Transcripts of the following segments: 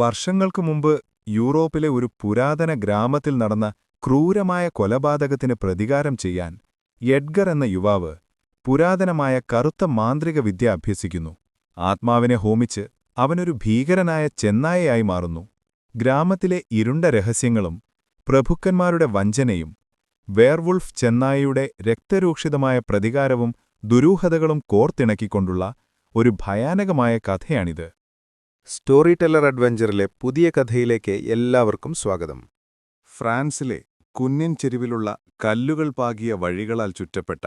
വർഷങ്ങൾക്കു മുമ്പ് യൂറോപ്പിലെ ഒരു പുരാതന ഗ്രാമത്തിൽ നടന്ന ക്രൂരമായ കൊലപാതകത്തിന് പ്രതികാരം ചെയ്യാൻ എഡ്ഗർ എന്ന യുവാവ് പുരാതനമായ കറുത്ത മാന്ത്രിക വിദ്യ അഭ്യസിക്കുന്നു. ആത്മാവിനെ ഹോമിച്ച് അവനൊരു ഭീകരനായ ചെന്നായയായി മാറുന്നു. ഗ്രാമത്തിലെ ഇരുണ്ട രഹസ്യങ്ങളും പ്രഭുക്കന്മാരുടെ വഞ്ചനയും വേർവുൾഫ് ചെന്നായയുടെ രക്തരൂക്ഷിതമായ പ്രതികാരവും ദുരൂഹതകളും കോർത്തിണക്കിക്കൊണ്ടുള്ള ഒരു ഭയാനകമായ കഥയാണിത്. സ്റ്റോറി ടെല്ലർ അഡ്വഞ്ചറിലെ പുതിയ കഥയിലേക്ക് എല്ലാവർക്കും സ്വാഗതം. ഫ്രാൻസിലെ കുന്നിൻ ചെരുവിലുള്ള കല്ലുകൾ പാകിയ വഴികളാൽ ചുറ്റപ്പെട്ട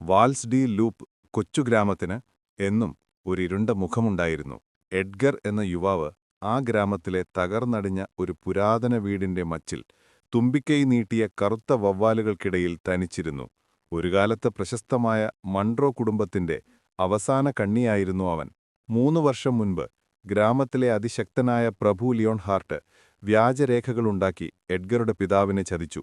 വാൽസ് ഡി ലൂപ്പ് കൊച്ചുഗ്രാമത്തിന് എന്നും ഒരിരുണ്ട മുഖമുണ്ടായിരുന്നു. എഡ്ഗർ എന്ന യുവാവ് ആ ഗ്രാമത്തിലെ തകർന്നടിഞ്ഞ ഒരു പുരാതന വീടിന്റെ മച്ചിൽ തുമ്പിക്കൈ നീട്ടിയ കറുത്ത വവ്വാലുകൾക്കിടയിൽ തനിച്ചിരുന്നു. ഒരു കാലത്ത് പ്രശസ്തമായ മൺട്രോ കുടുംബത്തിന്റെ അവസാന കണ്ണിയായിരുന്നു അവൻ. മൂന്നു വർഷം മുൻപ് ഗ്രാമത്തിലെ അതിശക്തനായ പ്രഭു ലിയോൺ ഹാർട്ട് വ്യാജരേഖകളുണ്ടാക്കി എഡ്ഗറുടെ പിതാവിനെ ചതിച്ചു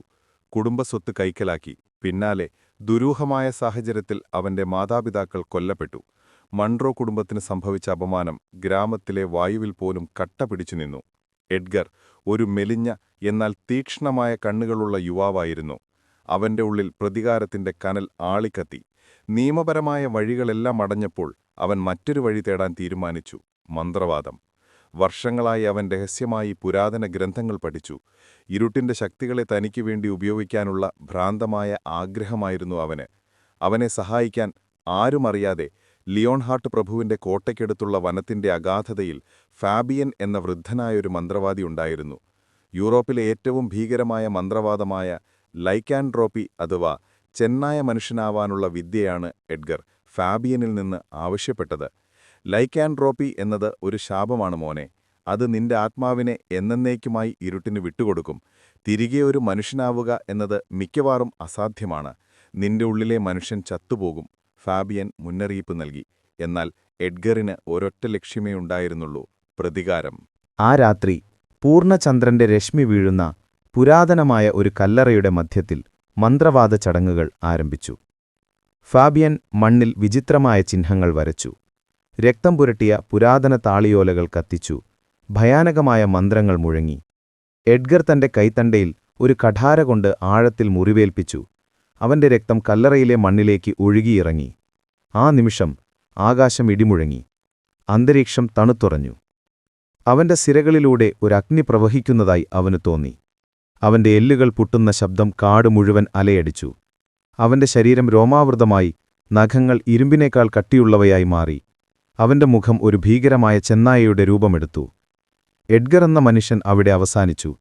കുടുംബസ്വത്ത് കൈക്കലാക്കി പിന്നാലെ ദുരൂഹമായ സാഹചര്യത്തിൽ അവന്റെ മാതാപിതാക്കൾ കൊല്ലപ്പെട്ടു. മൺറോ കുടുംബത്തിന് സംഭവിച്ച അപമാനം ഗ്രാമത്തിലെ വായുവിൽ പോലും കട്ട പിടിച്ചു നിന്നു. എഡ്ഗർ ഒരു മെലിഞ്ഞ എന്നാൽ തീക്ഷ്ണമായ കണ്ണുകളുള്ള യുവാവായിരുന്നു. അവന്റെ ഉള്ളിൽ പ്രതികാരത്തിന്റെ കനൽ ആളിക്കത്തി. നിയമപരമായ വഴികളെല്ലാം അടഞ്ഞപ്പോൾ അവൻ മറ്റൊരു വഴി തേടാൻ തീരുമാനിച്ചു. മന്ത്രവാദം. വർഷങ്ങളായി അവൻ രഹസ്യമായി പുരാതന ഗ്രന്ഥങ്ങൾ പഠിച്ചു. ഇരുട്ടിന്റെ ശക്തികളെ തനിക്ക് വേണ്ടി ഉപയോഗിക്കാനുള്ള ഭ്രാന്തമായ ആഗ്രഹമായിരുന്നു അവന്. അവനെ സഹായിക്കാൻ ആരുമറിയാതെ ലിയോൺഹാർട്ട് പ്രഭുവിന്റെ കോട്ടയ്ക്കടുത്തുള്ള വനത്തിന്റെ അഗാധതയിൽ ഫാബിയൻ എന്ന വൃദ്ധനായൊരു മന്ത്രവാദി ഉണ്ടായിരുന്നു. യൂറോപ്പിലെ ഏറ്റവും ഭീകരമായ മന്ത്രവാദമായ ലൈക്കാൻഡ്രോപ്പി അഥവാ ചെന്നായ മനുഷ്യനാവാനുള്ള വിദ്യയാണ് എഡ്ഗർ ഫാബിയനിൽ നിന്ന് ആവശ്യപ്പെട്ടത്. ലൈക്കാൻഡ്രോപ്പി എന്നത് ഒരു ശാപമാണ് മോനെ. അത് നിന്റെ ആത്മാവിനെ എന്നേക്കുമായി ഇരുട്ടിന് വിട്ടുകൊടുക്കും. തിരികെ ഒരു മനുഷ്യനാവുക എന്നത് മിക്കവാറും അസാധ്യമാണ്. നിന്റെ ഉള്ളിലെ മനുഷ്യൻ ചത്തുപോകും. ഫാബിയൻ മുന്നറിയിപ്പ് നൽകി. എന്നാൽ എഡ്ഗറിന് ഒരൊറ്റ ലക്ഷ്യമേ ഉണ്ടായിരുന്നുള്ളൂ പ്രതികാരം. ആ രാത്രി പൂർണചന്ദ്രന്റെ രശ്മി വീഴുന്ന പുരാതനമായ ഒരു കല്ലറയുടെ മധ്യത്തിൽ മന്ത്രവാദ ചടങ്ങുകൾ ആരംഭിച്ചു. ഫാബിയൻ മണ്ണിൽ വിചിത്രമായ ചിഹ്നങ്ങൾ വരച്ചു. രക്തം പുരട്ടിയ പുരാതന താളിയോലകൾ കത്തിച്ചു. ഭയാനകമായ മന്ത്രങ്ങൾ മുഴങ്ങി. എഡ്ഗർ തന്റെ കൈത്തണ്ടയിൽ ഒരു കഠാര കൊണ്ട് ആഴത്തിൽ മുറിവേൽപ്പിച്ചു. അവന്റെ രക്തം കല്ലറയിലെ മണ്ണിലേക്ക് ഒഴുകിയിറങ്ങി. ആ നിമിഷം ആകാശം ഇടിമുഴങ്ങി. അന്തരീക്ഷം തണുത്തുറഞ്ഞു. അവന്റെ സിരകളിലൂടെ ഒരു അഗ്നി പ്രവഹിക്കുന്നതായി അവന് തോന്നി. അവന്റെ എല്ലുകൾ പൊട്ടുന്ന ശബ്ദം കാട് മുഴുവൻ അലയടിച്ചു. അവന്റെ ശരീരം രോമാവൃതമായി നഖങ്ങൾ ഇരുമ്പിനേക്കാൾ കട്ടിയുള്ളവയായി മാറി. അവന്റെ മുഖം ഒരു ഭീകരമായ ചെന്നായയുടെ രൂപമെടുത്തു. എഡ്ഗർ എന്ന മനുഷ്യൻ അവിടെ അവസാനിച്ചു.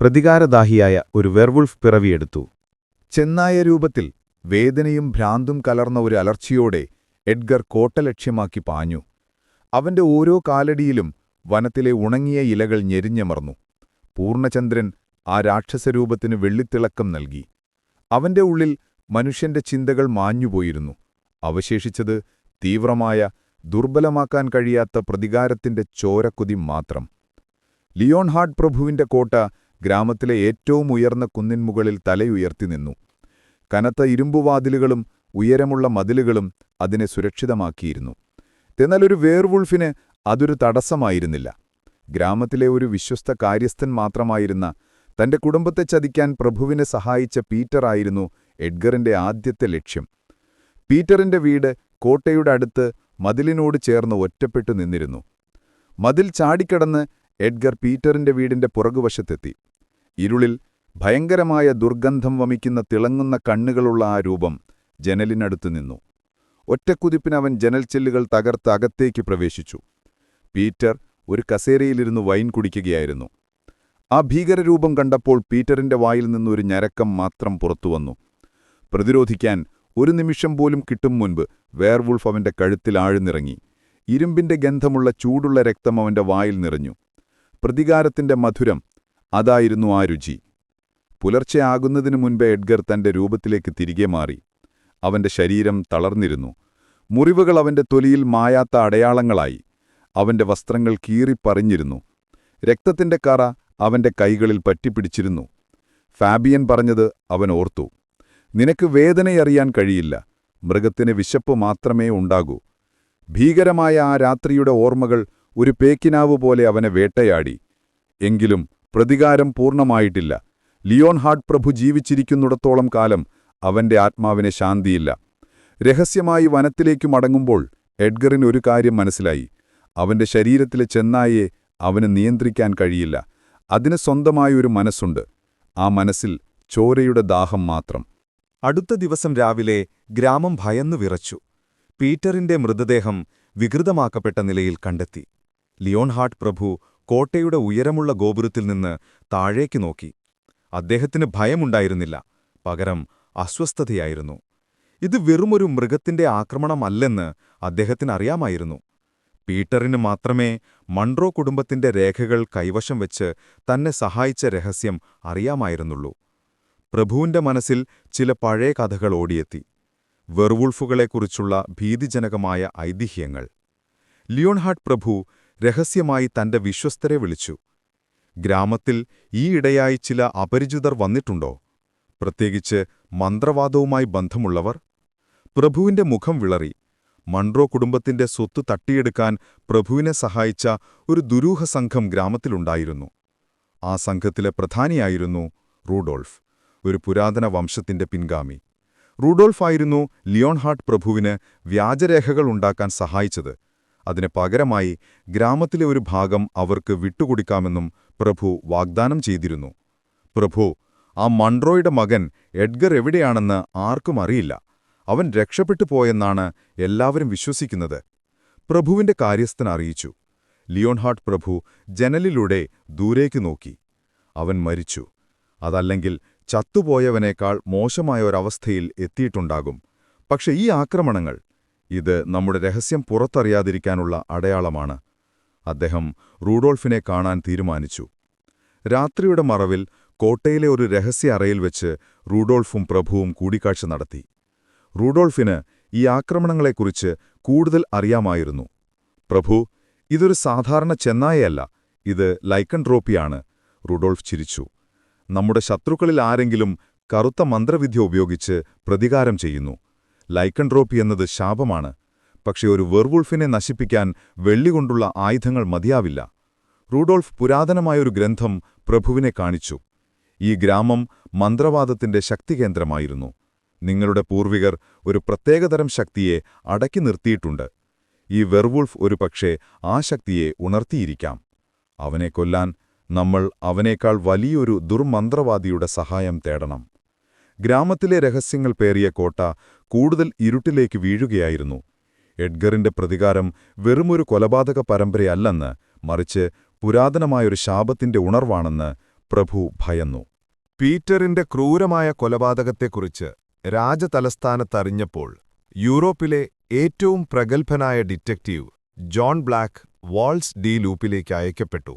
പ്രതികാരദാഹിയായ ഒരു വെർവുൾഫ് പിറവിയെടുത്തു. ചെന്നായ രൂപത്തിൽ വേദനയും ഭ്രാന്തും കലർന്ന ഒരു അലർച്ചയോടെ എഡ്ഗർ കോട്ട ലക്ഷ്യമാക്കി പാഞ്ഞു. അവന്റെ ഓരോ കാലടിയിലും വനത്തിലെ ഉണങ്ങിയ ഇലകൾ ഞെരിഞ്ഞമർന്നു. പൂർണചന്ദ്രൻ ആ രാക്ഷസരൂപത്തിന് വെള്ളിത്തിളക്കം നൽകി. അവന്റെ ഉള്ളിൽ മനുഷ്യന്റെ ചിന്തകൾ മാഞ്ഞുപോയിരുന്നു. അവശേഷിച്ചത് തീവ്രമായ ദുർബലമാക്കാൻ കഴിയാത്ത പ്രതികാരത്തിന്റെ ചോരക്കുതി മാത്രം. ലിയോൺഹാർഡ് പ്രഭുവിന്റെ കോട്ട ഗ്രാമത്തിലെ ഏറ്റവും ഉയർന്ന കുന്നിൻമുകളിൽ തലയുയർത്തി നിന്നു. കനത്ത ഇരുമ്പുവാതിലുകളും ഉയരമുള്ള മതിലുകളും അതിനെ സുരക്ഷിതമാക്കിയിരുന്നു. എന്നാൽ ഒരു വേർവുൾഫിന് അതൊരു തടസ്സമായിരുന്നില്ല. ഗ്രാമത്തിലെ ഒരു വിശ്വസ്ത കാര്യസ്ഥൻ മാത്രമായിരുന്ന തന്റെ കുടുംബത്തെ ചതിക്കാൻ പ്രഭുവിനെ സഹായിച്ച പീറ്ററായിരുന്നു എഡ്ഗറിന്റെ ആദ്യത്തെ ലക്ഷ്യം. പീറ്ററിന്റെ വീട് കോട്ടയുടെ അടുത്ത് മതിലിനോട് ചേർന്ന് ഒറ്റപ്പെട്ടു നിന്നിരുന്നു. മതിൽ ചാടിക്കടന്ന് എഡ്ഗർ പീറ്ററിന്റെ വീടിന്റെ പുറകുവശത്തെത്തി. ഇരുളിൽ ഭയങ്കരമായ ദുർഗന്ധം വമിക്കുന്ന തിളങ്ങുന്ന കണ്ണുകളുള്ള ആ രൂപം ജനലിനടുത്തു നിന്നു. ഒറ്റക്കുതിപ്പിനവൻ ജനൽച്ചെല്ലുകൾ തകർത്ത് അകത്തേക്ക് പ്രവേശിച്ചു. പീറ്റർ ഒരു കസേരയിലിരുന്ന് വൈൻ കുടിക്കുകയായിരുന്നു. ആ ഭീകരരൂപം കണ്ടപ്പോൾ പീറ്ററിന്റെ വായിൽ നിന്നൊരു ഞരക്കം മാത്രം പുറത്തുവന്നു. പ്രതിരോധിക്കാൻ ഒരു നിമിഷം പോലും കിട്ടും മുൻപ് വേർവുൾഫ് അവന്റെ കഴുത്തിൽ ആഴ്ന്നിറങ്ങി. ഇരുമ്പിന്റെ ഗന്ധമുള്ള ചൂടുള്ള രക്തം അവന്റെ വായിൽ നിറഞ്ഞു. പ്രതികാരത്തിന്റെ മധുരം അതായിരുന്നു ആ രുചി. പുലർച്ചെ ആകുന്നതിനു മുൻപേ എഡ്ഗർ തന്റെ രൂപത്തിലേക്ക് തിരികെ മാറി. അവന്റെ ശരീരം തളർന്നിരുന്നു. മുറിവുകൾ അവന്റെ തൊലിയിൽ മായാത്ത അടയാളങ്ങളായി. അവന്റെ വസ്ത്രങ്ങൾ കീറിപ്പറിഞ്ഞിരുന്നു. രക്തത്തിന്റെ കറ അവന്റെ കൈകളിൽ പറ്റിപ്പിടിച്ചിരുന്നു. ഫാബിയൻ പറഞ്ഞത് അവൻ ഓർത്തു. നിനക്ക് വേദനയറിയാൻ കഴിയില്ല. മൃഗത്തിന് വിശപ്പ് മാത്രമേ ഉണ്ടാകൂ. ഭീകരമായ ആ രാത്രിയുടെ ഓർമ്മകൾ ഒരു പേക്കിനാവ് പോലെ അവനെ വേട്ടയാടി. എങ്കിലും പ്രതികാരം പൂർണമായിട്ടില്ല. ലിയോൺ ഹാർട്ട് പ്രഭു ജീവിച്ചിരിക്കുന്നിടത്തോളം കാലം അവന്റെ ആത്മാവിന് ശാന്തിയില്ല. രഹസ്യമായി വനത്തിലേക്കു മടങ്ങുമ്പോൾ എഡ്ഗറിന് ഒരു കാര്യം മനസ്സിലായി. അവന്റെ ശരീരത്തിലെ ചെന്നായെ അവന് നിയന്ത്രിക്കാൻ കഴിയില്ല. അതിന് സ്വന്തമായൊരു മനസ്സുണ്ട്. ആ മനസ്സിൽ ചോരയുടെ ദാഹം മാത്രം. അടുത്ത ദിവസം രാവിലെ ഗ്രാമം ഭയന്നു വിറച്ചു. പീറ്ററിന്റെ മൃതദേഹം വികൃതമാക്കപ്പെട്ട നിലയിൽ കണ്ടെത്തി. ലിയോൺഹാർട്ട് പ്രഭു കോട്ടയുടെ ഉയരമുള്ള ഗോപുരത്തിൽ നിന്ന് താഴേക്ക് നോക്കി. അദ്ദേഹത്തിന് ഭയമുണ്ടായിരുന്നില്ല. പകരം അസ്വസ്ഥതയായിരുന്നു. ഇത് വെറുമൊരു മൃഗത്തിന്റെ ആക്രമണമല്ലെന്ന് അദ്ദേഹത്തിന് അറിയാമായിരുന്നു. പീറ്ററിന് മാത്രമേ മൺട്രോ കുടുംബത്തിന്റെ രേഖകൾ കൈവശം വെച്ച് തന്നെ സഹായിച്ച രഹസ്യം അറിയാമായിരുന്നുള്ളൂ. പ്രഭുവിന്റെ മനസ്സിൽ ചില പഴയ കഥകൾ ഓടിയെത്തി. വെർവുൾഫുകളെക്കുറിച്ചുള്ള ഭീതിജനകമായ ഐതിഹ്യങ്ങൾ. ലിയോൺഹാർട്ട് പ്രഭു രഹസ്യമായി തന്റെ വിശ്വസ്തരെ വിളിച്ചു. ഗ്രാമത്തിൽ ഈയിടെയായി ചില അപരിചിതർ വന്നിട്ടുണ്ടോ? പ്രത്യേകിച്ച് മന്ത്രവാദവുമായി ബന്ധമുള്ളവർ? പ്രഭുവിന്റെ മുഖം വിളറി. മൺറോ കുടുംബത്തിന്റെ സ്വത്ത് തട്ടിയെടുക്കാൻ പ്രഭുവിനെ സഹായിച്ച ഒരു ദുരൂഹ സംഘം ഗ്രാമത്തിലുണ്ടായിരുന്നു. ആ സംഘത്തിലെ പ്രധാനിയായിരുന്നു റൂഡോൾഫ്. ഒരു പുരാതന വംശത്തിന്റെ പിൻഗാമി. റൂഡോൾഫായിരുന്നു ലിയോൺഹാർട്ട് പ്രഭുവിന് വ്യാജരേഖകൾ ഉണ്ടാക്കാൻ സഹായിച്ചത്. അതിന് പകരമായി ഗ്രാമത്തിലെ ഒരു ഭാഗം അവർക്ക് വിട്ടുകൊടുക്കാമെന്നും പ്രഭു വാഗ്ദാനം ചെയ്തിരുന്നു. പ്രഭു ആ മൺട്രോയുടെ മകൻ എഡ്ഗർ എവിടെയാണെന്ന് ആർക്കും അറിയില്ല. അവൻ രക്ഷപ്പെട്ടു പോയെന്നാണ് എല്ലാവരും വിശ്വസിക്കുന്നത് പ്രഭുവിന്റെ കാര്യസ്ഥൻ അറിയിച്ചു. ലിയോൺഹാർട്ട് പ്രഭു ജനലിലൂടെ ദൂരേക്ക് നോക്കി. അവൻ മരിച്ചു. അതല്ലെങ്കിൽ ചത്തുപോയവനേക്കാൾ മോശമായ ഒരവസ്ഥയിൽ എത്തിയിട്ടുണ്ടാകും. പക്ഷെ ഈ ആക്രമണങ്ങൾ ഇത് നമ്മുടെ രഹസ്യം പുറത്തറിയാതിരിക്കാനുള്ള അടയാളമാണ്. അദ്ദേഹം റൂഡോൾഫിനെ കാണാൻ തീരുമാനിച്ചു. രാത്രിയുടെ മറവിൽ കോട്ടയിലെ ഒരു രഹസ്യ അറയിൽ വെച്ച് റൂഡോൾഫും പ്രഭുവും കൂടിക്കാഴ്ച നടത്തി. റൂഡോൾഫിന് ഈ ആക്രമണങ്ങളെക്കുറിച്ച് കൂടുതൽ അറിയാമായിരുന്നു. പ്രഭു ഇതൊരു സാധാരണ ചെന്നായയല്ല. ഇത് ലൈക്കൻട്രോപ്പിയാണ് റൂഡോൾഫ് ചിരിച്ചു. നമ്മുടെ ശത്രുക്കളിൽ ആരെങ്കിലും കറുത്ത മന്ത്രവിദ്യ ഉപയോഗിച്ച് പ്രതികാരം ചെയ്യുന്നു. ലൈക്കൻട്രോപ്പി എന്നത് ശാപമാണ്. പക്ഷേ ഒരു വെർവുൾഫിനെ നശിപ്പിക്കാൻ വെള്ളികൊണ്ടുള്ള ആയുധങ്ങൾ മതിയാവില്ല. റൂഡോൾഫ് പുരാതനമായൊരു ഗ്രന്ഥം പ്രഭുവിനെ കാണിച്ചു. ഈ ഗ്രാമം മന്ത്രവാദത്തിന്റെ ശക്തികേന്ദ്രമായിരുന്നു നിങ്ങളുടെ പൂർവികർ ഒരു പ്രത്യേകതരം ശക്തിയെ അടക്കി നിർത്തിയിട്ടുണ്ട്. ഈ വെർവുൾഫ് ഒരുപക്ഷെ ആ ശക്തിയെ ഉണർത്തിയിരിക്കാം. അവനെ കൊല്ലാൻ നമ്മൾ അവനേക്കാൾ വലിയൊരു ദുർമന്ത്രവാദിയുടെ സഹായം തേടണം. ഗ്രാമത്തിലെ രഹസ്യങ്ങൾ പേറിയ കോട്ട കൂടുതൽ ഇരുട്ടിലേക്ക് വീഴുകയായിരുന്നു. എഡ്ഗറിന്റെ പ്രതികാരം വെറുമൊരു കൊലപാതക പരമ്പരയല്ലെന്ന് മറിച്ച് പുരാതനമായൊരു ശാപത്തിന്റെ ഉണർവാണെന്ന് പ്രഭു ഭയന്നു. പീറ്ററിന്റെ ക്രൂരമായ കൊലപാതകത്തെക്കുറിച്ച് രാജതലസ്ഥാനത്തറിഞ്ഞപ്പോൾ യൂറോപ്പിലെ ഏറ്റവും പ്രഗത്ഭനായ ഡിറ്റക്റ്റീവ് ജോൺ ബ്ലാക്ക് വാൾസ് ഡി ലൂപ്പിലേക്ക് അയക്കപ്പെട്ടു.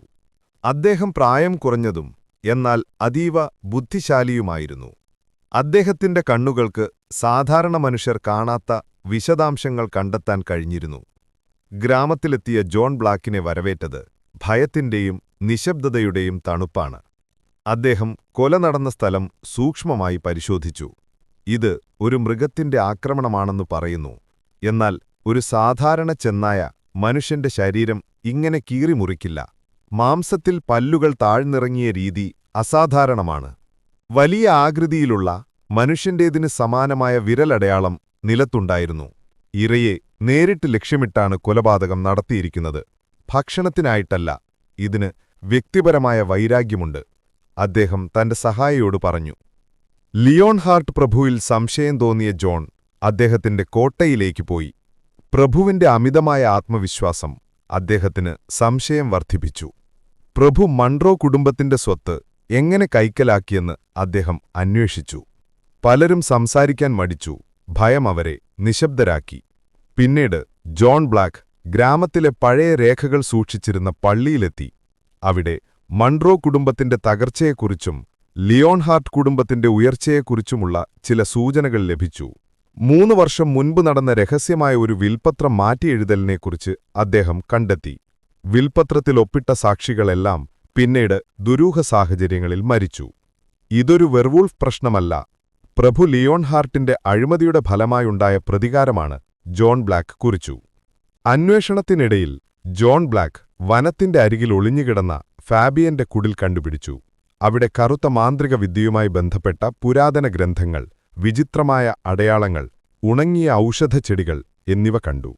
അദ്ദേഹം പ്രായം കുറഞ്ഞതും എന്നാൽ അതീവ ബുദ്ധിശാലിയുമായിരുന്നു. അദ്ദേഹത്തിന്റെ കണ്ണുകൾക്ക് സാധാരണ മനുഷ്യർ കാണാത്ത വിശദാംശങ്ങൾ കണ്ടെത്താൻ കഴിഞ്ഞിരുന്നു. ഗ്രാമത്തിലെത്തിയ ജോൺ ബ്ലാക്കിനെ വരവേറ്റത് ഭയത്തിന്റെയും നിശബ്ദതയുടെയും തണുപ്പാണ്. അദ്ദേഹം കൊല നടന്ന സ്ഥലം സൂക്ഷ്മമായി പരിശോധിച്ചു. ഇത് ഒരു മൃഗത്തിന്റെ ആക്രമണമാണെന്ന് പറയുന്നു. എന്നാൽ ഒരു സാധാരണ ചെന്നായ മനുഷ്യന്റെ ശരീരം ഇങ്ങനെ കീറിമുറിക്കില്ല. മാംസത്തിൽ പല്ലുകൾ താഴ്ന്നിറങ്ങിയ രീതി അസാധാരണമാണ്. വലിയ ആകൃതിയിലുള്ള മനുഷ്യന്റേതിന് സമാനമായ വിരലടയാളം നിലത്തുണ്ടായിരുന്നു. ഇരയെ നേരിട്ട് ലക്ഷ്യമിട്ടാണ് കൊലപാതകം നടത്തിയിരിക്കുന്നത്. ഭക്ഷണത്തിനായിട്ടല്ല ഇതിന് വ്യക്തിപരമായ വൈരാഗ്യമുണ്ട് അദ്ദേഹം തന്റെ സഹായിയോട് പറഞ്ഞു. ലിയോൺ ഹാർട്ട് പ്രഭുവിൽ സംശയം തോന്നിയ ജോൺ അദ്ദേഹത്തിന്റെ കോട്ടയിലേക്ക് പോയി. പ്രഭുവിന്റെ അമിതമായ ആത്മവിശ്വാസം അദ്ദേഹത്തിന് സംശയം വർദ്ധിപ്പിച്ചു. പ്രഭു മൺട്രോ കുടുംബത്തിന്റെ സ്വത്ത് എങ്ങനെ കൈക്കലാക്കിയെന്ന് അദ്ദേഹം അന്വേഷിച്ചു. പലരും സംസാരിക്കാൻ മടിച്ചു. ഭയം അവരെ നിശബ്ദരാക്കി. പിന്നീട് ജോൺ ബ്ലാക്ക് ഗ്രാമത്തിലെ പഴയ രേഖകൾ സൂക്ഷിച്ചിരുന്ന പള്ളിയിലെത്തി. അവിടെ മൺട്രോ കുടുംബത്തിന്റെ തകർച്ചയെക്കുറിച്ചും ലിയോൺഹാർട്ട് കുടുംബത്തിന്റെ ഉയർച്ചയെക്കുറിച്ചുമുള്ള ചില സൂചനകൾ ലഭിച്ചു. മൂന്ന് വർഷം മുൻപ് നടന്ന രഹസ്യമായ ഒരു വിൽപത്രം മാറ്റിയെഴുതലിനെക്കുറിച്ച് അദ്ദേഹം കണ്ടെത്തി. വിൽപത്രത്തിൽ ഒപ്പിട്ട സാക്ഷികളെല്ലാം പിന്നീട് ദുരൂഹ സാഹചര്യങ്ങളിൽ മരിച്ചു. ഇതൊരു വെർവൂൾഫ് പ്രശ്നമല്ല. പ്രഭു ലിയോൺ ഹാർട്ടിന്റെ അഴിമതിയുടെ ഫലമായുണ്ടായ പ്രതികാരമാണ് ജോൺ ബ്ലാക്ക് കുറിച്ചു. അന്വേഷണത്തിനിടയിൽ ജോൺ ബ്ലാക്ക് വനത്തിന്റെ അരികിൽ ഒളിഞ്ഞുകിടന്ന ഫാബിയന്റെ കുടിൽ കണ്ടുപിടിച്ചു. അവിടെ കറുത്ത മാന്ത്രിക വിദ്യയുമായി ബന്ധപ്പെട്ട പുരാതന ഗ്രന്ഥങ്ങൾ വിചിത്രമായ അടയാളങ്ങൾ ഉണങ്ങിയ ഔഷധച്ചെടികൾ എന്നിവ കണ്ടു.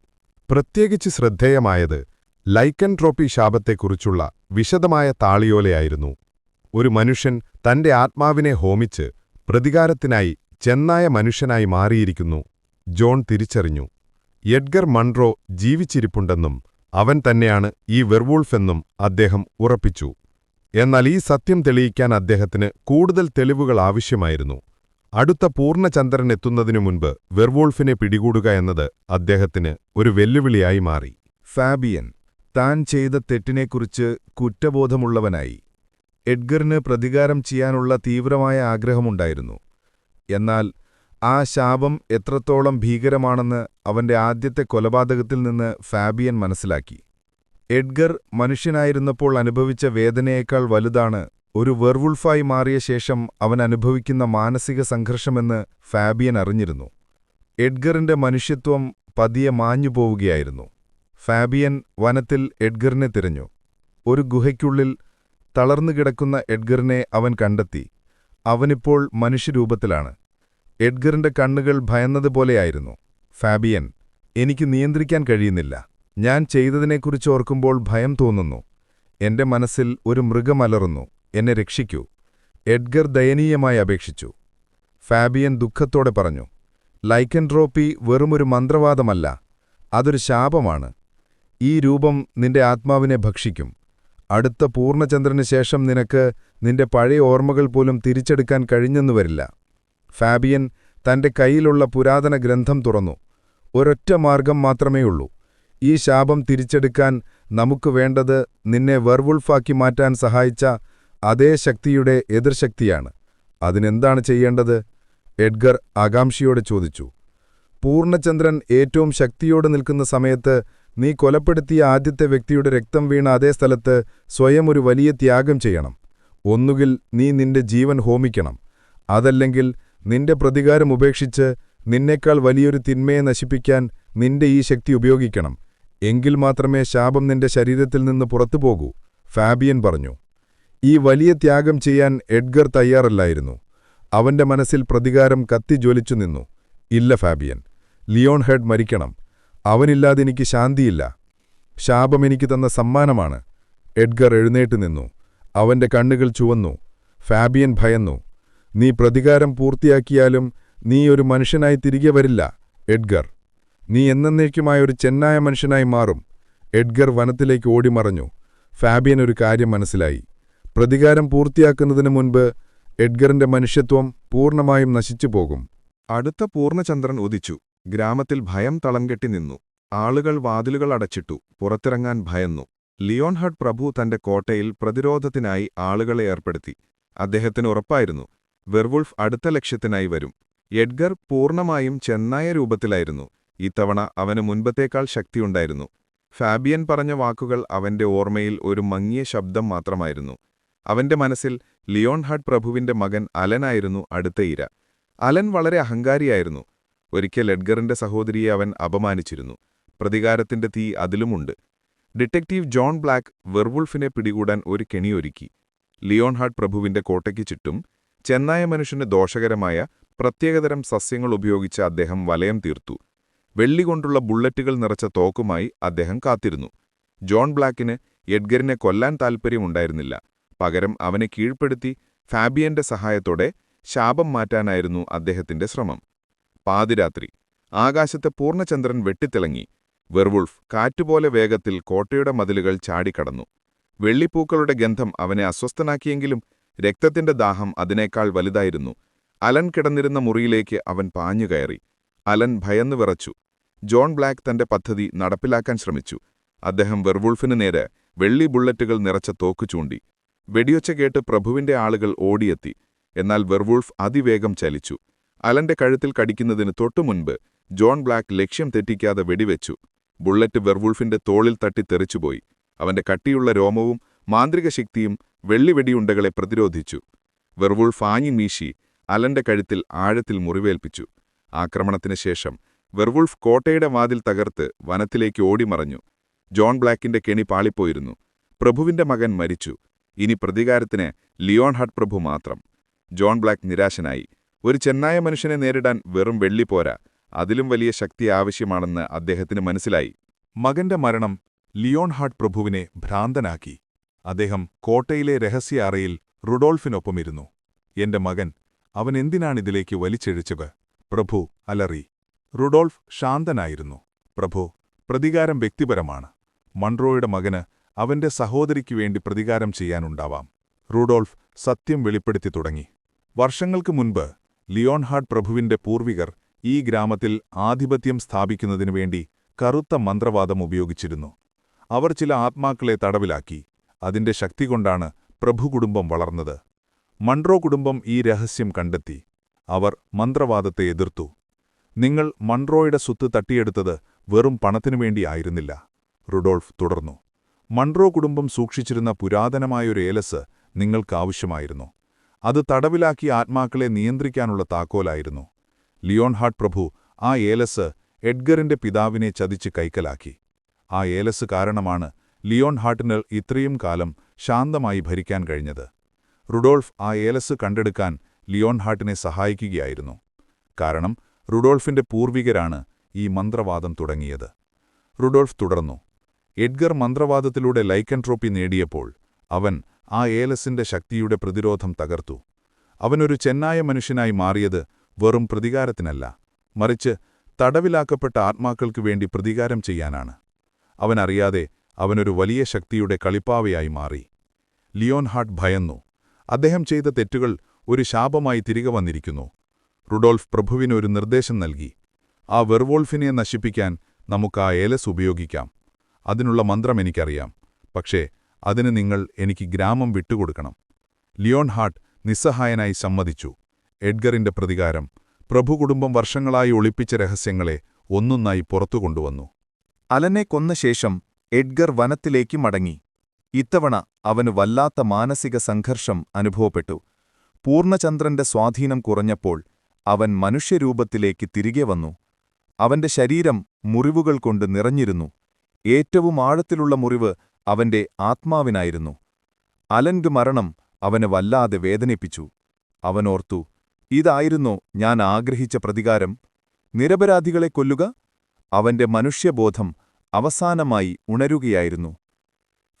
പ്രത്യേകിച്ച് ശ്രദ്ധേയമായത് ലൈക്കൻട്രോപ്പി ശാപത്തെക്കുറിച്ചുള്ള വിശദമായ താളിയോലയായിരുന്നു. ഒരു മനുഷ്യൻ തന്റെ ആത്മാവിനെ ഹോമിച്ച് പ്രതികാരത്തിനായി ചെന്നായ മനുഷ്യനായി മാറിയിരിക്കുന്നു. ജോൺ തിരിച്ചറിഞ്ഞു. എഡ്ഗർ മൺറോ ജീവിച്ചിരിപ്പുണ്ടെന്നും അവൻ തന്നെയാണ് ഈ വെർവൂൾഫെന്നും അദ്ദേഹം ഉറപ്പിച്ചു. എന്നാൽ ഈ സത്യം തെളിയിക്കാൻ അദ്ദേഹത്തിന് കൂടുതൽ തെളിവുകൾ ആവശ്യമായിരുന്നു. അടുത്ത പൂർണചന്ദ്രൻ എത്തുന്നതിനു മുൻപ് വെർവോൾഫിനെ പിടികൂടുക എന്നത് അദ്ദേഹത്തിന് ഒരു വെല്ലുവിളിയായി മാറി. ഫാബിയൻ താൻ ചെയ്ത തെറ്റിനെക്കുറിച്ച് കുറ്റബോധമുള്ളവനായി. എഡ്ഗറിന് പ്രതികാരം ചെയ്യാനുള്ള തീവ്രമായ ആഗ്രഹമുണ്ടായിരുന്നു. എന്നാൽ ആ ശാപം എത്രത്തോളം ഭീകരമാണെന്ന് അവന്റെ ആദ്യത്തെ കൊലപാതകത്തിൽ നിന്ന് ഫാബിയൻ മനസ്സിലാക്കി. എഡ്ഗർ മനുഷ്യനായിരുന്നപ്പോൾ അനുഭവിച്ച വേദനയേക്കാൾ വലുതാണ് ഒരു വെർവുൾഫായി മാറിയ ശേഷം അവൻ അനുഭവിക്കുന്ന മാനസിക സംഘർഷമെന്ന് ഫാബിയൻ അറിഞ്ഞിരുന്നു. എഡ്ഗറിന്റെ മനുഷ്യത്വം പതിയെ മാഞ്ഞുപോവുകയായിരുന്നു. ഫാബിയൻ വനത്തിൽ എഡ്ഗറിനെ തിരഞ്ഞു. ഒരു ഗുഹയ്ക്കുള്ളിൽ തളർന്നുകിടക്കുന്ന എഡ്ഗറിനെ അവൻ കണ്ടെത്തി. അവനിപ്പോൾ മനുഷ്യരൂപത്തിലാണ്. എഡ്ഗറിന്റെ കണ്ണുകൾ ഭയന്നതുപോലെയായിരുന്നു. ഫാബിയൻ എനിക്ക് നിയന്ത്രിക്കാൻ കഴിയുന്നില്ല. ഞാൻ ചെയ്തതിനെക്കുറിച്ച് ഓർക്കുമ്പോൾ ഭയം തോന്നുന്നു. എന്റെ മനസ്സിൽ ഒരു മൃഗമലറുന്നു. എന്നെ രക്ഷിക്കൂ. എഡ്ഗർ ദയനീയമായി അപേക്ഷിച്ചു. ഫാബിയൻ ദുഃഖത്തോടെ പറഞ്ഞു ലൈക്കൻട്രോപ്പി വെറുമൊരു മന്ത്രവാദമല്ല. അതൊരു ശാപമാണ്. ഈ രൂപം നിന്റെ ആത്മാവിനെ ഭക്ഷിക്കും. അടുത്ത പൂർണചന്ദ്രന് ശേഷം നിനക്ക് നിന്റെ പഴയ ഓർമ്മകൾ പോലും തിരിച്ചെടുക്കാൻ കഴിഞ്ഞെന്നു വരില്ല. ഫാബിയൻ തന്റെ കയ്യിലുള്ള പുരാതന ഗ്രന്ഥം തുറന്നു. ഒരൊറ്റ മാർഗം മാത്രമേയുള്ളൂ ഈ ശാപം തിരിച്ചെടുക്കാൻ നമുക്ക് വേണ്ടത് നിന്നെ വെർവുൾഫാക്കി മാറ്റാൻ സഹായിച്ച അതേ ശക്തിയുടെ എതിർശക്തിയാണ്. അതിനെന്താണ് ചെയ്യേണ്ടത്? എഡ്ഗർ ആകാംക്ഷയോടെ ചോദിച്ചു. പൂർണചന്ദ്രൻ ഏറ്റവും ശക്തിയോടെ നിൽക്കുന്ന സമയത്ത് നീ കൊലപ്പെടുത്തിയ ആദ്യത്തെ വ്യക്തിയുടെ രക്തം വീണ അതേ സ്ഥലത്ത് സ്വയം ഒരു വലിയ ത്യാഗം ചെയ്യണം. ഒന്നുകിൽ നീ നിന്റെ ജീവൻ ഹോമിക്കണം. അതല്ലെങ്കിൽ നിന്റെ പ്രതികാരം ഉപേക്ഷിച്ച് നിന്നേക്കാൾ വലിയൊരു തിന്മയെ നശിപ്പിക്കാൻ നിന്റെ ഈ ശക്തി ഉപയോഗിക്കണം. എങ്കിൽ മാത്രമേ ശാപം നിന്റെ ശരീരത്തിൽ നിന്ന് പുറത്തുപോകൂ ഫാബിയൻ പറഞ്ഞു. ഈ വലിയ ത്യാഗം ചെയ്യാൻ എഡ്ഗർ തയ്യാറല്ലായിരുന്നു. അവന്റെ മനസ്സിൽ പ്രതികാരം കത്തിജ്വലിച്ചു നിന്നു. ഇല്ല ഫാബിയൻ ലിയോൺ ഹെഡ് മരിക്കണം. അവനില്ലാതെ എനിക്ക് ശാന്തിയില്ല. ശാപം എനിക്ക് തന്ന സമ്മാനമാണ്. എഡ്ഗർ എഴുന്നേറ്റ് നിന്നു. അവന്റെ കണ്ണുകൾ ചുവന്നു. ഫാബിയൻ ഭയന്നു. നീ പ്രതികാരം പൂർത്തിയാക്കിയാലും നീ ഒരു മനുഷ്യനായി തിരികെ വരില്ല എഡ്ഗർ. നീ എന്നേക്കുമായ ഒരു ചെന്നായ മനുഷ്യനായി മാറും. എഡ്ഗർ വനത്തിലേക്ക് ഓടിമറഞ്ഞു. ഫാബിയൻ ഒരു കാര്യം മനസ്സിലായി. പ്രതികാരം പൂർത്തിയാക്കുന്നതിന് മുൻപ് എഡ്ഗറിന്റെ മനുഷ്യത്വം പൂർണമായും നശിച്ചുപോകും. അടുത്ത പൂർണചന്ദ്രൻ ഉദിച്ചു. ഗ്രാമത്തിൽ ഭയം തളംകെട്ടി നിന്നു. ആളുകൾ വാതിലുകൾ അടച്ചിട്ടു. പുറത്തിറങ്ങാൻ ഭയന്നു. ലിയോൺഹഡ് പ്രഭു തന്റെ കോട്ടയിൽ പ്രതിരോധത്തിനായി ആളുകളെ ഏർപ്പെടുത്തി. അദ്ദേഹത്തിന് ഉറപ്പായിരുന്നു വെർവുൾഫ് അടുത്ത ലക്ഷ്യത്തിനായി വരും. എഡ്ഗർ പൂർണമായും ചെന്നായ രൂപത്തിലായിരുന്നു. ഇത്തവണ അവന് മുൻപത്തേക്കാൾ ശക്തിയുണ്ടായിരുന്നു. ഫാബിയൻ പറഞ്ഞ വാക്കുകൾ അവന്റെ ഓർമ്മയിൽ ഒരു മങ്ങിയ ശബ്ദം മാത്രമായിരുന്നു. അവന്റെ മനസ്സിൽ ലിയോൺഹഡ് പ്രഭുവിന്റെ മകൻ അലനായിരുന്നു അടുത്ത ഇര. അലൻ വളരെ അഹങ്കാരിയായിരുന്നു. ഒരിക്കൽ എഡ്ഗറിന്റെ സഹോദരിയെ അവൻ അപമാനിച്ചിരുന്നു. പ്രതികാരത്തിന്റെ തീ അതിലുമുണ്ട്. ഡിറ്റക്റ്റീവ് ജോൺ ബ്ലാക്ക് വെർവുൾഫിനെ പിടികൂടാൻ ഒരു കെണിയൊരുക്കി. ലിയോൺഹാർട്ട് പ്രഭുവിന്റെ കോട്ടയ്ക്ക് ചുറ്റും ചെന്നായ മനുഷ്യന് ദോഷകരമായ പ്രത്യേകതരം സസ്യങ്ങൾ ഉപയോഗിച്ച് അദ്ദേഹം വലയം തീർത്തു. വെള്ളികൊണ്ടുള്ള ബുള്ളറ്റുകൾ നിറച്ച തോക്കുമായി അദ്ദേഹം കാത്തിരുന്നു. ജോൺ ബ്ലാക്കിന് എഡ്ഗറിനെ കൊല്ലാൻ താൽപ്പര്യമുണ്ടായിരുന്നില്ല. പകരം അവനെ കീഴ്പ്പെടുത്തി ഫാബിയന്റെ സഹായത്തോടെ ശാപം മാറ്റാനായിരുന്നു അദ്ദേഹത്തിന്റെ ശ്രമം. പാതിരാത്രി. ആകാശത്തെ പൂർണചന്ദ്രൻ വെട്ടിത്തിളങ്ങി. വെർവുൾഫ് കാറ്റുപോലെ വേഗത്തിൽ കോട്ടയുടെ മതിലുകൾ ചാടിക്കടന്നു. വെള്ളിപ്പൂക്കളുടെ ഗന്ധം അവനെ അസ്വസ്ഥനാക്കിയെങ്കിലും രക്തത്തിന്റെ ദാഹം അതിനേക്കാൾ വലുതായിരുന്നു. അലൻ കിടന്നിരുന്ന മുറിയിലേക്ക് അവൻ പാഞ്ഞുകയറി അലൻ ഭയന്നു വിറച്ചു. ജോൺ ബ്ലാക്ക് തന്റെ പദ്ധതി നടപ്പിലാക്കാൻ ശ്രമിച്ചു. അദ്ദേഹം വെർവുൾഫിനു നേരെ വെള്ളി ബുള്ളറ്റുകൾ നിറച്ച തോക്കു ചൂണ്ടി. വെടിയൊച്ച കേട്ട് പ്രഭുവിന്റെ ആളുകൾ ഓടിയെത്തി. എന്നാൽ വെർവുൾഫ് അതിവേഗം ചലിച്ചു. അലന്റെ കഴുത്തിൽ കടിക്കുന്നതിന് തൊട്ടുമുൻപ് ജോൺ ബ്ലാക്ക് ലക്ഷ്യം തെറ്റിക്കാതെ വെടിവെച്ചു. ബുള്ളറ്റ് വെർവുൾഫിന്റെ തോളിൽ തട്ടി തെറിച്ചുപോയി. അവന്റെ കട്ടിയുള്ള രോമവും മാന്ത്രിക ശക്തിയും വെള്ളിവെടിയുണ്ടകളെ പ്രതിരോധിച്ചു. വെർവുൾഫ് ആഞ്ഞി മീശി അലന്റെ കഴുത്തിൽ ആഴത്തിൽ മുറിവേൽപ്പിച്ചു. ആക്രമണത്തിന് ശേഷം വെർവുൾഫ് കോട്ടയുടെ വാതിൽ തകർത്ത് വനത്തിലേക്ക് ഓടിമറഞ്ഞു. ജോൺ ബ്ലാക്കിന്റെ കെണി പാളിപ്പോയിരുന്നു. പ്രഭുവിന്റെ മകൻ മരിച്ചു. ഇനി പ്രതികാരത്തിന് ലിയോൺ ഹട്ട് പ്രഭു മാത്രം. ജോൺ ബ്ലാക്ക് നിരാശനായി. ഒരു ചെന്നായ മനുഷ്യനെ നേരിടാൻ വെറും വെള്ളി പോരാ. അതിലും വലിയ ശക്തി ആവശ്യമാണെന്ന് അദ്ദേഹത്തിന് മനസ്സിലായി. മകന്റെ മരണം ലിയോൺ ഹാർട്ട് പ്രഭുവിനെ ഭ്രാന്തനാക്കി. അദ്ദേഹം കോട്ടയിലെ രഹസ്യ അറയിൽ റുഡോൾഫിനൊപ്പമിരുന്നു. എന്റെ മകൻ അവൻ എന്തിനാണിതിലേക്ക് വലിച്ചെഴിച്ചത്? പ്രഭു അലറി. റുഡോൾഫ് ശാന്തനായിരുന്നു. പ്രഭു പ്രതികാരം വ്യക്തിപരമാണ്. മൺറോയുടെ മകന് അവന്റെ സഹോദരിക്കു വേണ്ടി പ്രതികാരം ചെയ്യാനുണ്ടാവാം. റുഡോൾഫ് സത്യം വെളിപ്പെടുത്തി തുടങ്ങി. വർഷങ്ങൾക്കു മുൻപ് ലിയോൺഹാർഡ് പ്രഭുവിന്റെ പൂർവികർ ഈ ഗ്രാമത്തിൽ ആധിപത്യം സ്ഥാപിക്കുന്നതിനു വേണ്ടി കറുത്ത മന്ത്രവാദം ഉപയോഗിച്ചിരുന്നു. അവർ ചില ആത്മാക്കളെ തടവിലാക്കി. അതിന്റെ ശക്തി കൊണ്ടാണ് പ്രഭുകുടുംബം വളർന്നത്. മൺട്രോ കുടുംബം ഈ രഹസ്യം കണ്ടെത്തി. അവർ മന്ത്രവാദത്തെ എതിർത്തു. നിങ്ങൾ മൺട്രോയുടെ സ്വത്ത് തട്ടിയെടുത്തത് വെറും പണത്തിനു വേണ്ടിയായിരുന്നില്ല റുഡോൾഫ് തുടർന്നു. മൺട്രോ കുടുംബം സൂക്ഷിച്ചിരുന്ന പുരാതനമായൊരു ഏലസ് നിങ്ങൾക്കാവശ്യമായിരുന്നു അത് തടവിലാക്കി ആത്മാക്കളെ നിയന്ത്രിക്കാനുള്ള താക്കോലായിരുന്നു. ലിയോൺഹാർട്ട് പ്രഭു ആ ഏലസ് എഡ്ഗറിന്റെ പിതാവിനെ ചതിച്ച് കൈക്കലാക്കി. ആ ഏലസ് കാരണമാണ് ലിയോൺ ഹാർട്ടിന് ഇത്രയും കാലം ശാന്തമായി ഭരിക്കാൻ കഴിഞ്ഞത്. റുഡോൾഫ് ആ ഏലസ് കണ്ടെടുക്കാൻ ലിയോൺ ഹാർട്ടിനെ സഹായിക്കുകയായിരുന്നു. കാരണം റുഡോൾഫിന്റെ പൂർവികരാണ് ഈ മന്ത്രവാദം തുടങ്ങിയത്. റുഡോൾഫ് തുടർന്നു. എഡ്ഗർ മന്ത്രവാദത്തിലൂടെ ലൈക്കൻട്രോപ്പി നേടിയപ്പോൾ അവൻ ആ ഏലസിന്റെ ശക്തിയുടെ പ്രതിരോധം തകർത്തു. അവനൊരു ചെന്നായ മനുഷ്യനായി മാറിയത് വെറും പ്രതികാരത്തിനല്ല. മറിച്ച് തടവിലാക്കപ്പെട്ട ആത്മാക്കൾക്കു വേണ്ടി പ്രതികാരം ചെയ്യാനാണ്. അവനറിയാതെ അവനൊരു വലിയ ശക്തിയുടെ കളിപ്പാവയായി മാറി. ലിയോൺഹാർട്ട് ഭയന്നു. അദ്ദേഹം ചെയ്ത തെറ്റുകൾ ഒരു ശാപമായി തിരികെ വന്നിരിക്കുന്നു. റുഡോൾഫ് പ്രഭുവിന് ഒരു നിർദ്ദേശം നൽകി. ആ വെർവോൾഫിനെ നശിപ്പിക്കാൻ നമുക്ക് ആ ഏലസ് ഉപയോഗിക്കാം. അതിനുള്ള മന്ത്രം എനിക്കറിയാം. പക്ഷേ അതിന് നിങ്ങൾ എനിക്ക് ഗ്രാമം വിട്ടുകൊടുക്കണം. ലിയോൺ ഹാർട്ട് നിസ്സഹായനായി സമ്മതിച്ചു. എഡ്ഗറിന്റെ പ്രതികാരം പ്രഭുകുടുംബം വർഷങ്ങളായി ഒളിപ്പിച്ച രഹസ്യങ്ങളെ ഒന്നൊന്നായി പുറത്തു കൊണ്ടുവന്നു. അലനെ കൊന്ന ശേഷം എഡ്ഗർ വനത്തിലേക്ക് മടങ്ങി. ഇത്തവണ അവന് വല്ലാത്ത മാനസിക സംഘർഷം അനുഭവപ്പെട്ടു. പൂർണചന്ദ്രന്റെ സ്വാധീനം കുറഞ്ഞപ്പോൾ അവൻ മനുഷ്യരൂപത്തിലേക്ക് തിരികെ വന്നു. അവന്റെ ശരീരം മുറിവുകൾ കൊണ്ട് നിറഞ്ഞിരുന്നു. ഏറ്റവും ആഴത്തിലുള്ള മുറിവ് അവന്റെ ആത്മാവിനായിരുന്നു. അലന്റെ മരണം അവന് വല്ലാതെ വേദനിപ്പിച്ചു. അവനോർത്തു ഇതായിരുന്നു ഞാൻ ആഗ്രഹിച്ച പ്രതികാരം. നിരപരാധികളെ കൊല്ലുക? അവന്റെ മനുഷ്യബോധം അവസാനമായി ഉണരുകയായിരുന്നു.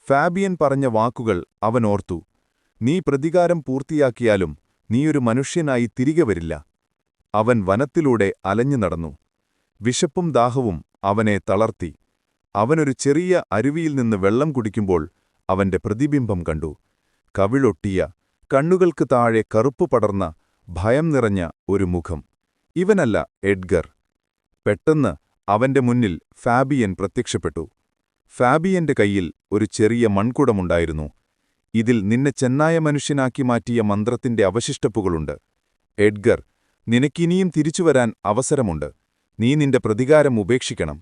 ഫാബിയൻ പറഞ്ഞ വാക്കുകൾ അവനോർത്തു നീ പ്രതികാരം പൂർത്തിയാക്കിയാലും നീയൊരു മനുഷ്യനായി തിരികെ വരില്ല. അവൻ വനത്തിലൂടെ അലഞ്ഞു നടന്നു. വിശപ്പും ദാഹവും അവനെ തളർത്തി. അവനൊരു ചെറിയ അരുവിയിൽ നിന്ന് വെള്ളം കുടിക്കുമ്പോൾ അവന്റെ പ്രതിബിംബം കണ്ടു. കവിളൊട്ടിയ കണ്ണുകൾക്ക് താഴെ കറുപ്പ് പടർന്ന ഭയം നിറഞ്ഞ ഒരു മുഖം. ഇവനല്ല എഡ്ഗർ. പെട്ടെന്ന് അവന്റെ മുന്നിൽ ഫാബിയൻ പ്രത്യക്ഷപ്പെട്ടു. ഫാബിയന്റെ കയ്യിൽ ഒരു ചെറിയ മൺകുടമുണ്ടായിരുന്നു. ഇതിൽ നിന്നെ ചെന്നായ മനുഷ്യനാക്കി മാറ്റിയ മന്ത്രത്തിന്റെ അവശിഷ്ടപ്പുകളുണ്ട്. എഡ്ഗർ നിനക്കിനിയും തിരിച്ചുവരാൻ അവസരമുണ്ട്. നീ നിന്റെ പ്രതികാരം ഉപേക്ഷിക്കണം.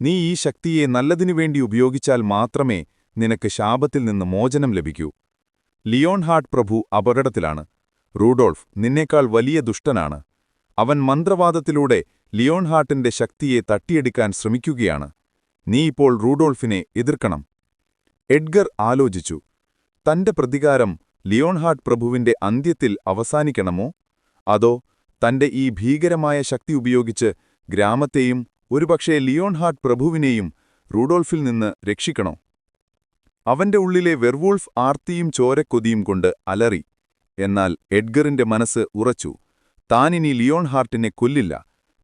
നീ ഈ ശക്തിയെ നല്ലതിനുവേണ്ടി ഉപയോഗിച്ചാൽ മാത്രമേ നിനക്ക് ശാപത്തിൽ നിന്ന് മോചനം ലഭിക്കൂ. ലിയോൺ ഹാർട്ട് പ്രഭു അപകടത്തിലാണ്. റൂഡോൾഫ് നിന്നേക്കാൾ വലിയ ദുഷ്ടനാണ്. അവൻ മന്ത്രവാദത്തിലൂടെ ലിയോൺ ഹാർട്ടിന്റെ ശക്തിയെ തട്ടിയെടുക്കാൻ ശ്രമിക്കുകയാണ്. നീ ഇപ്പോൾ റൂഡോൾഫിനെ എതിർക്കണം. എഡ്ഗർ ആലോചിച്ചു. തന്റെ പ്രതികാരം ലിയോൺഹാർട്ട് പ്രഭുവിന്റെ അന്ത്യത്തിൽ അവസാനിക്കണമോ? അതോ തന്റെ ഈ ഭീകരമായ ശക്തി ഉപയോഗിച്ച് ഗ്രാമത്തെയും ഒരുപക്ഷേ ലിയോൺ ഹാർട്ട് പ്രഭുവിനെയും റൂഡോൾഫിൽ നിന്ന് രക്ഷിക്കണോ. അവന്റെ ഉള്ളിലെ വെർവൂൾഫ് ആർത്തിയും ചോരക്കൊതിയും കൊണ്ട് അലറി. എന്നാൽ എഡ്ഗറിന്റെ മനസ്സ് ഉറച്ചു. താനിനി ലിയോൺ ഹാർട്ടിനെ കൊല്ലില്ല.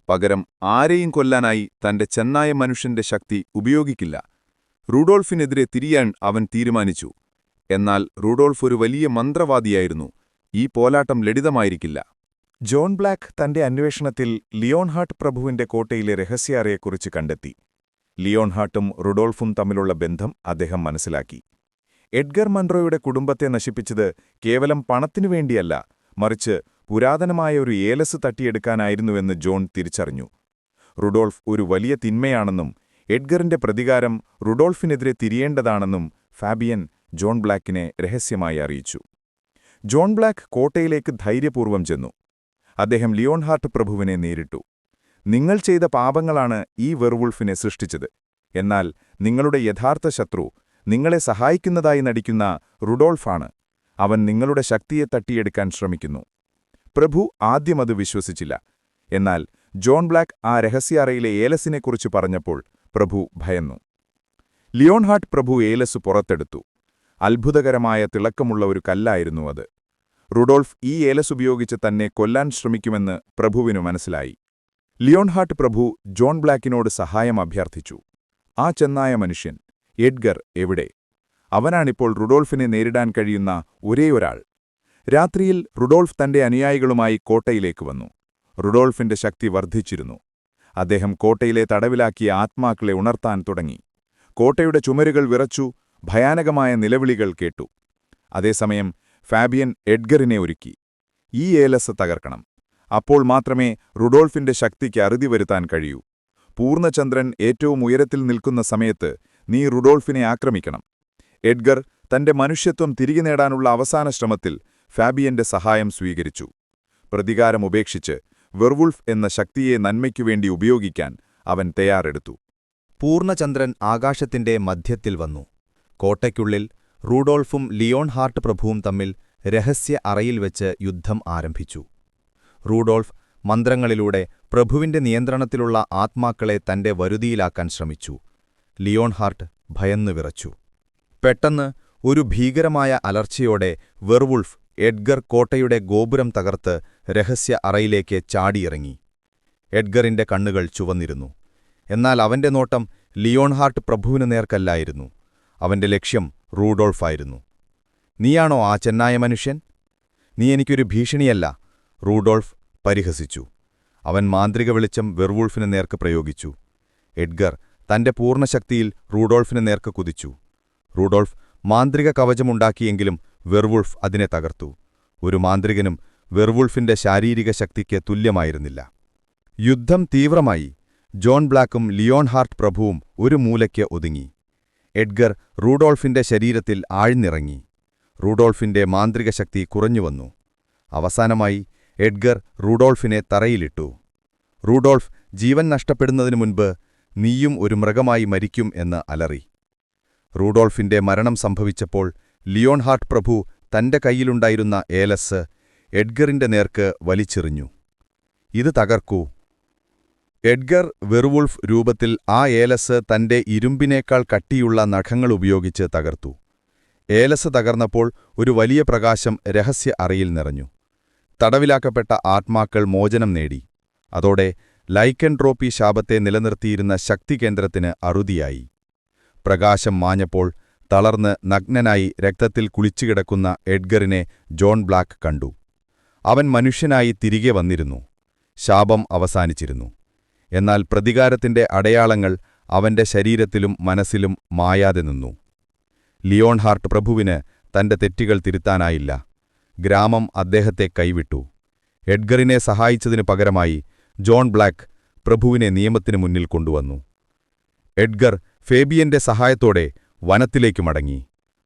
പകരം ആരെയും കൊല്ലാനായി തന്റെ ചെന്നായ മനുഷ്യന്റെ ശക്തി ഉപയോഗിക്കില്ല. റൂഡോൾഫിനെതിരെ തിരിയാൻ അവൻ തീരുമാനിച്ചു. എന്നാൽ റൂഡോൾഫ് ഒരു വലിയ മന്ത്രവാദിയായിരുന്നു. ഈ പോലാട്ടം ലളിതമായിരിക്കില്ല. ജോൺ ബ്ലാക്ക് തന്റെ അന്വേഷണത്തിൽ ലിയോൺഹാർട്ട് പ്രഭുവിന്റെ കോട്ടയിലെ രഹസ്യാറയെക്കുറിച്ച് കണ്ടെത്തി. ലിയോൺഹാർട്ടും റുഡോൾഫും തമ്മിലുള്ള ബന്ധം അദ്ദേഹം മനസ്സിലാക്കി. എഡ്ഗർ മൺട്രോയുടെ കുടുംബത്തെ നശിപ്പിച്ചത് കേവലം പണത്തിനു വേണ്ടിയല്ല മറിച്ച് പുരാതനമായ ഒരു ഏലസ് തട്ടിയെടുക്കാനായിരുന്നുവെന്ന് ജോൺ തിരിച്ചറിഞ്ഞു. റുഡോൾഫ് ഒരു വലിയ തിന്മയാണെന്നും എഡ്ഗറിന്റെ പ്രതികാരം റുഡോൾഫിനെതിരെ തിരിയേണ്ടതാണെന്നും ഫാബിയൻ ജോൺ ബ്ലാക്കിനെ രഹസ്യമായി അറിയിച്ചു. ജോൺ ബ്ലാക്ക് കോട്ടയിലേക്ക് ധൈര്യപൂർവം ചെന്നു. അദ്ദേഹം ലിയോൺഹാർട്ട് പ്രഭുവിനെ നേരിട്ടു. നിങ്ങൾ ചെയ്ത പാപങ്ങളാണ് ഈ വെർവുൾഫിനെ സൃഷ്ടിച്ചത്. എന്നാൽ നിങ്ങളുടെ യഥാർത്ഥ ശത്രു നിങ്ങളെ സഹായിക്കുന്നതായി നടിക്കുന്ന റുഡോൾഫാണ്. അവൻ നിങ്ങളുടെ ശക്തിയെ തട്ടിയെടുക്കാൻ ശ്രമിക്കുന്നു. പ്രഭു ആദ്യം അത് വിശ്വസിച്ചില്ല. എന്നാൽ ജോൺ ബ്ലാക്ക് ആ രഹസ്യ അറയിലെ ഏലസിനെക്കുറിച്ച് പറഞ്ഞപ്പോൾ പ്രഭു ഭയന്നു. ലിയോൺഹാർട്ട് പ്രഭു ഏലസ് പുറത്തെടുത്തു. അത്ഭുതകരമായ തിളക്കമുള്ള ഒരു കല്ലായിരുന്നു അത്. റുഡോൾഫ് ഈ ഏലസ് ഉപയോഗിച്ച് തന്നെ കൊല്ലാൻ ശ്രമിക്കുമെന്ന് പ്രഭുവിനു മനസ്സിലായി. ലിയോൺഹാർട്ട് പ്രഭു ജോൺ ബ്ലാക്കിനോട് സഹായം അഭ്യർത്ഥിച്ചു. ആ ചെന്നായ മനുഷ്യൻ എഡ്ഗർ എവിടെ? അവനാണിപ്പോൾ റുഡോൾഫിനെ നേരിടാൻ കഴിയുന്ന ഒരേയൊരാൾ. രാത്രിയിൽ റുഡോൾഫ് തന്റെ അനുയായികളുമായി കോട്ടയിലേക്ക് വന്നു. റുഡോൾഫിന്റെ ശക്തി വർദ്ധിച്ചിരുന്നു. അദ്ദേഹം കോട്ടയിലെ തടവിലാക്കിയ ആത്മാക്കളെ ഉണർത്താൻ തുടങ്ങി. കോട്ടയുടെ ചുമരുകൾ വിറച്ചു ഭയാനകമായ നിലവിളികൾ കേട്ടു. അതേസമയം ഫാബിയൻ എഡ്ഗറിനെ ഒരുക്കി. ഈ ഏലസ് തകർക്കണം. അപ്പോൾ മാത്രമേ റുഡോൾഫിന്റെ ശക്തിക്ക് അറുതി വരുത്താൻ കഴിയൂ. പൂർണചന്ദ്രൻ ഏറ്റവും ഉയരത്തിൽ നിൽക്കുന്ന സമയത്ത് നീ റുഡോൾഫിനെ ആക്രമിക്കണം. എഡ്ഗർ തന്റെ മനുഷ്യത്വം തിരികെ നേടാനുള്ള അവസാന ശ്രമത്തിൽ ഫാബിയന്റെ സഹായം സ്വീകരിച്ചു. പ്രതികാരം ഉപേക്ഷിച്ച് വെർവുൾഫ് എന്ന ശക്തിയെ നന്മയ്ക്കുവേണ്ടി ഉപയോഗിക്കാൻ അവൻ തയ്യാറെടുത്തു. പൂർണചന്ദ്രൻ ആകാശത്തിന്റെ മധ്യത്തിൽ വന്നു. കോട്ടയ്ക്കുള്ളിൽ റൂഡോൾഫും ലിയോൺ ഹാർട്ട് പ്രഭുവും തമ്മിൽ രഹസ്യ അറയിൽ വെച്ച് യുദ്ധം ആരംഭിച്ചു. റൂഡോൾഫ് മന്ത്രങ്ങളിലൂടെ പ്രഭുവിന്റെ നിയന്ത്രണത്തിലുള്ള ആത്മാക്കളെ തന്റെ വരുതിയിലാക്കാൻ ശ്രമിച്ചു. ലിയോൺ ഹാർട്ട് ഭയന്നു വിറച്ചു. പെട്ടെന്ന് ഒരു ഭീകരമായ അലർച്ചയോടെ വെർവുൾഫ് എഡ്ഗർ കോട്ടയുടെ ഗോപുരം തകർത്ത് രഹസ്യ അറയിലേക്ക് ചാടിയിറങ്ങി. എഡ്ഗറിന്റെ കണ്ണുകൾ ചുവന്നിരുന്നു. എന്നാൽ അവന്റെ നോട്ടം ലിയോൺഹാർട്ട് പ്രഭുവിനു നേർക്കല്ലായിരുന്നു. അവന്റെ ലക്ഷ്യം റൂഡോൾഫായിരുന്നു. നീയാണോ ആ ചെന്നായ മനുഷ്യൻ? നീ എനിക്കൊരു ഭീഷണിയല്ല റൂഡോൾഫ് പരിഹസിച്ചു. അവൻ മാന്ത്രിക വെളിച്ചം വെർവൂൾഫിന് നേർക്ക് പ്രയോഗിച്ചു. എഡ്ഗർ തന്റെ പൂർണശക്തിയിൽ റൂഡോൾഫിന് നേർക്ക് കുതിച്ചു. റൂഡോൾഫ് മാന്ത്രിക കവചമുണ്ടാക്കിയെങ്കിലും വെർവൂൾഫ് അതിനെ തകർത്തു. ഒരു മാന്ത്രികനും വെർവൂൾഫിന്റെ ശാരീരിക ശക്തിക്ക് തുല്യമായിരുന്നില്ല. യുദ്ധം തീവ്രമായി. ജോൺ ബ്ലാക്കും ലിയോൺ ഹാർട്ട് പ്രഭുവും ഒരു മൂലയ്ക്ക് ഒതുങ്ങി. എഡ്ഗർ റൂഡോൾഫിന്റെ ശരീരത്തിൽ ആഴ്ന്നിറങ്ങി. റൂഡോൾഫിന്റെ മാന്ത്രിക ശക്തി കുറഞ്ഞുവന്നു. അവസാനമായി എഡ്ഗർ റൂഡോൾഫിനെ തറയിലിട്ടു. റൂഡോൾഫ് ജീവൻ നഷ്ടപ്പെടുന്നതിനു മുൻപ് നീയും ഒരു മൃഗമായി മരിക്കും എന്ന് അലറി. റൂഡോൾഫിന്റെ മരണം സംഭവിച്ചപ്പോൾ ലിയോൺഹാർട്ട് പ്രഭു തന്റെ കയ്യിലുണ്ടായിരുന്ന ഏലസ് എഡ്ഗറിന്റെ നേർക്ക് വലിച്ചെറിഞ്ഞു. ഇത് തകർക്കൂ എഡ്ഗർ വെറുവുൾഫ് രൂപത്തിൽ ആ ഏലസ് തന്റെ ഇരുമ്പിനേക്കാൾ കട്ടിയുള്ള നഖങ്ങൾ ഉപയോഗിച്ച് തകർത്തു. ഏലസ് തകർന്നപ്പോൾ ഒരു വലിയ പ്രകാശം രഹസ്യ അറയിൽ നിറഞ്ഞു. തടവിലാക്കപ്പെട്ട ആത്മാക്കൾ മോചനം നേടി. അതോടെ ലൈക്കൻട്രോപ്പി ശാപത്തെ നിലനിർത്തിയിരുന്ന ശക്തികേന്ദ്രത്തിന് അറുതിയായി. പ്രകാശം മാഞ്ഞപ്പോൾ തളർന്ന് നഗ്നനായി രക്തത്തിൽ കുളിച്ചുകിടക്കുന്ന എഡ്ഗറിനെ ജോൺ ബ്ലാക്ക് കണ്ടു. അവൻ മനുഷ്യനായി തിരികെ വന്നിരുന്നു. ശാപം അവസാനിച്ചിരുന്നു. എന്നാൽ പ്രതികാരത്തിന്റെ അടയാളങ്ങൾ അവന്റെ ശരീരത്തിലും മനസ്സിലും മായാതെ നിന്നു. ലിയോൺ ഹാർട്ട് പ്രഭുവിന് തന്റെ തെറ്റുകൾ തിരുത്താനായില്ല. ഗ്രാമം അദ്ദേഹത്തെ കൈവിട്ടു. എഡ്ഗറിനെ സഹായിച്ചതിനു പകരമായി ജോൺ ബ്ലാക്ക് പ്രഭുവിനെ നിയമത്തിനു മുന്നിൽ കൊണ്ടുവന്നു. എഡ്ഗർ ഫേബിയന്റെ സഹായത്തോടെ വനത്തിലേക്കു മടങ്ങി.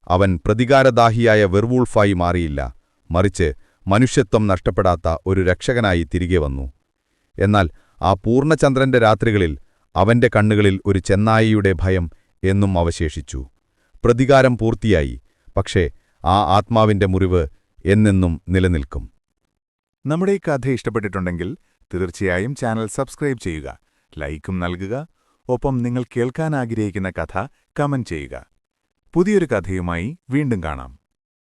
അവൻ പ്രതികാരദാഹിയായ വെർവൂൾഫായി മാറിയില്ല. മറിച്ച് മനുഷ്യത്വം നഷ്ടപ്പെടാത്ത ഒരു രക്ഷകനായി തിരികെ വന്നു. എന്നാൽ ആ പൂർണചന്ദ്രന്റെ രാത്രികളിൽ അവന്റെ കണ്ണുകളിൽ ഒരു ചെന്നായിയുടെ ഭയം എന്നും അവശേഷിച്ചു. പ്രതികാരം പൂർത്തിയായി പക്ഷേ ആ ആത്മാവിന്റെ മുറിവ് എന്നെന്നും നിലനിൽക്കും. നമ്മുടെ ഈ കഥ ഇഷ്ടപ്പെട്ടിട്ടുണ്ടെങ്കിൽ തീർച്ചയായും ചാനൽ സബ്സ്ക്രൈബ് ചെയ്യുക ലൈക്കും നൽകുക ഒപ്പം നിങ്ങൾ കേൾക്കാൻ ആഗ്രഹിക്കുന്ന കഥ കമന്റ് ചെയ്യുക. പുതിയൊരു കഥയുമായി വീണ്ടും കാണാം.